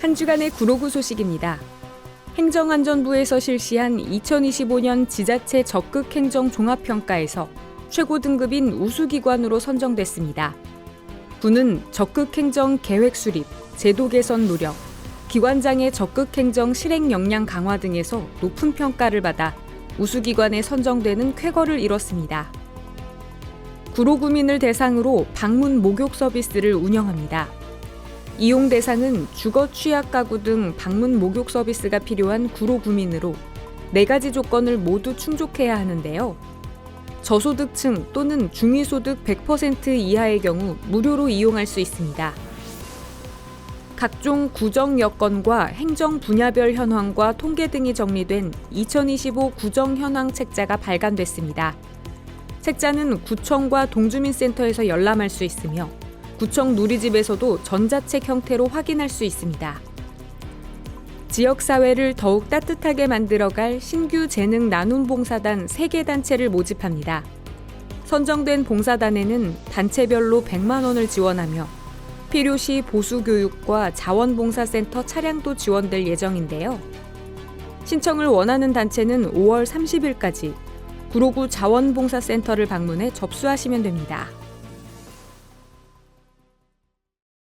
한 주간의 구로구 소식입니다. 행정안전부에서 실시한 2025년 지자체 적극 행정 종합평가에서 최고 등급인 우수기관으로 선정됐습니다. 부는 적극 행정 계획 수립, 제도 개선 노력, 기관장의 적극 행정 실행 역량 강화 등에서 높은 평가를 받아 우수기관에 선정되는 쾌거를 이뤘습니다. 구로구민을 대상으로 방문 목욕 서비스를 운영합니다. 이용 대상은 주거 취약 가구 등 방문 목욕 서비스가 필요한 구로 구민으로 네 가지 조건을 모두 충족해야 하는데요. 저소득층 또는 중위소득 100% 이하의 경우 무료로 이용할 수 있습니다. 각종 구정 여건과 행정 분야별 현황과 통계 등이 정리된 2025 구정 현황 책자가 발간됐습니다. 책자는 구청과 동주민센터에서 열람할 수 있으며 구청 누리집에서도 전자책 형태로 확인할 수 있습니다. 지역사회를 더욱 따뜻하게 만들어갈 신규 재능 나눔 봉사단 3개 단체를 모집합니다. 선정된 봉사단에는 단체별로 100만 원을 지원하며 필요시 보수교육과 자원봉사센터 차량도 지원될 예정인데요. 신청을 원하는 단체는 5월 30일까지 구로구 자원봉사센터를 방문해 접수하시면 됩니다.